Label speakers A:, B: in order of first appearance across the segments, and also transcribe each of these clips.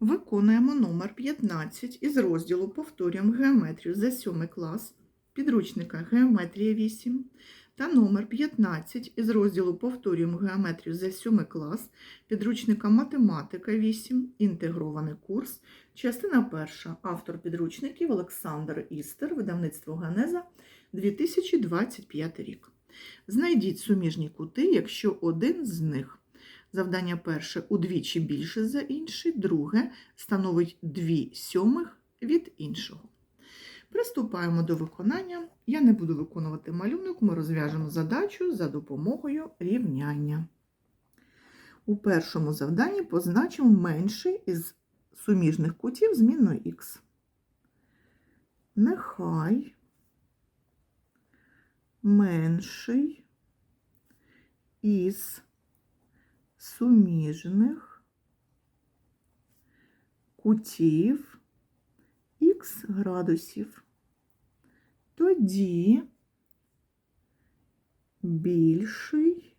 A: Виконуємо номер 15 із розділу Повторюємо геометрію за 7 клас підручника Геометрія 8 та номер 15 із розділу Повторюємо геометрію за 7 клас підручника Математика 8, інтегрований курс, частина перша, автор підручників Олександр Істер, видавництво Ганеза, 2025 рік. Знайдіть суміжні кути, якщо один з них Завдання перше удвічі більше за інший, друге становить 2 сьомих від іншого. Приступаємо до виконання. Я не буду виконувати малюнок, ми розв'яжемо задачу за допомогою рівняння. У першому завданні позначимо менший із суміжних кутів змінною х. Нехай менший із суміжних кутів х градусів. Тоді більший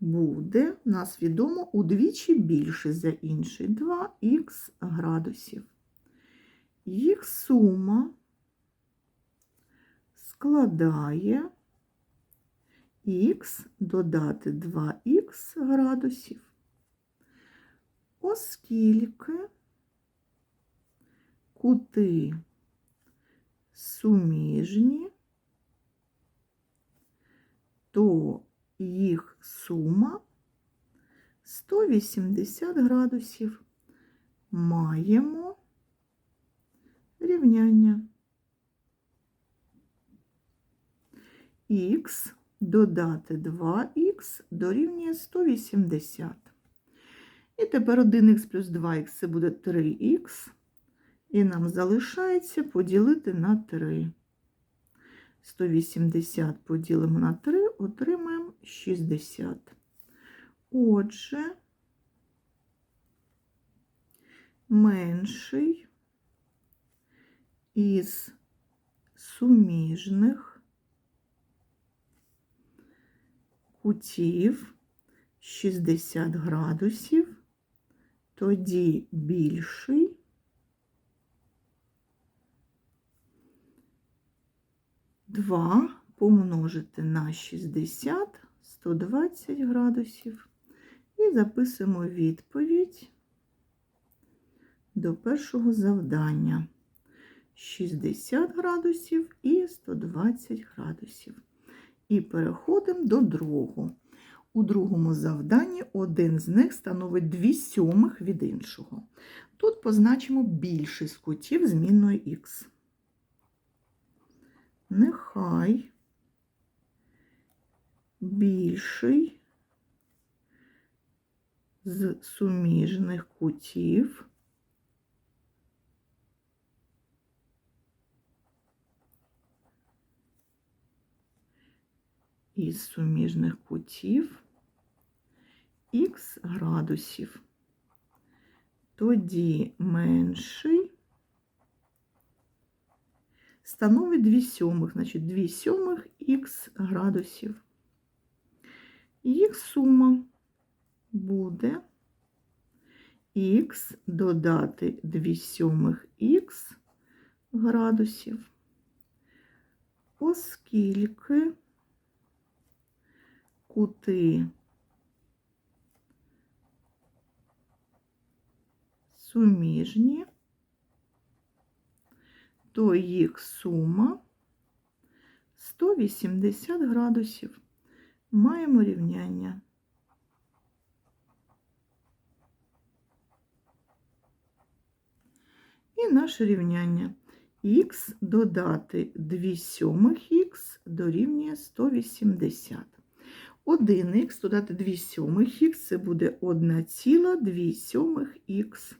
A: буде, нас відомо, удвічі більше за інший 2х градусів. Їх сума складає х додати 2х градусів, оскільки кути суміжні, то їх сума 180 градусів. Маємо рівняння х додати 2х дорівнює 180. І тепер 1х плюс 2х це буде 3х. І нам залишається поділити на 3. 180 поділимо на 3, отримаємо 60. Отже, менший із суміжних кутів 60 градусів, тоді більший. Два помножити на 60 120 градусів. І записуємо відповідь до першого завдання. 60 градусів і 120 градусів. І переходимо до другого. У другому завданні один з них становить 2 сьомих від іншого. Тут позначимо більшість кутів змінною х. Нехай більший з суміжних кутів із суміжних кутів х градусів. Тоді менший становить 2 сьомих, значить 2 сьомих х градусів. Їх сума буде х додати 2 сьомих х градусів, оскільки кути суміжні, то їх сума 180 градусів. Маємо рівняння. І наше рівняння х додати 2 сьомих х дорівнює 180. 1х додати 2 сьомих х це буде 1,2 сьомих х.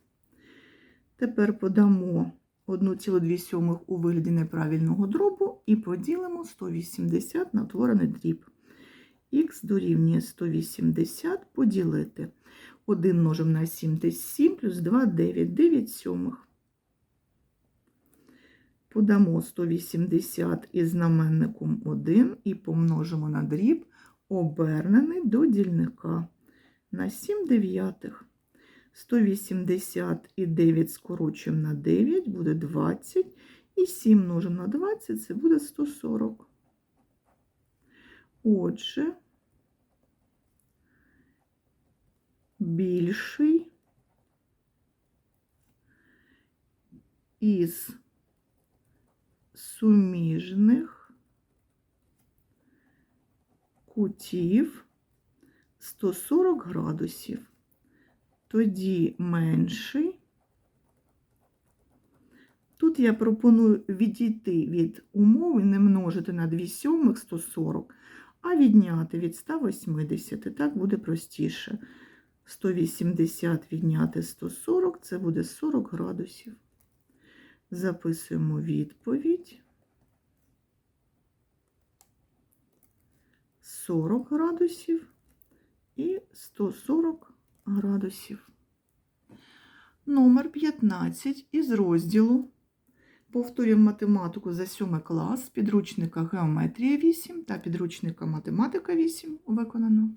A: Тепер подамо 1,2 сьомих у вигляді неправильного дробу і поділимо 180 на творений дріб. Х дорівнює 180 поділити. 1 множимо на 7 це 7 плюс 2 9, 9 сьомих. Подамо 180 із знаменником 1 і помножимо на дріб, обернений до дільника на 7 дев'ятих. 180 і 9 скорочуємо на 9, буде 20. І 7 множимо на 20, це буде 140. Отже, більший із суміжних кутів 140 градусів. Тоді менший. Тут я пропоную відійти від умови, не множити на 2 сьомих 140, а відняти від 180. Так буде простіше. 180 відняти 140 це буде 40 градусів. Записуємо відповідь. 40 градусів і 140 градусів. Номер 15 із розділу Повторюємо математику за 7 клас підручника Геометрія 8 та підручника Математика 8 виконано.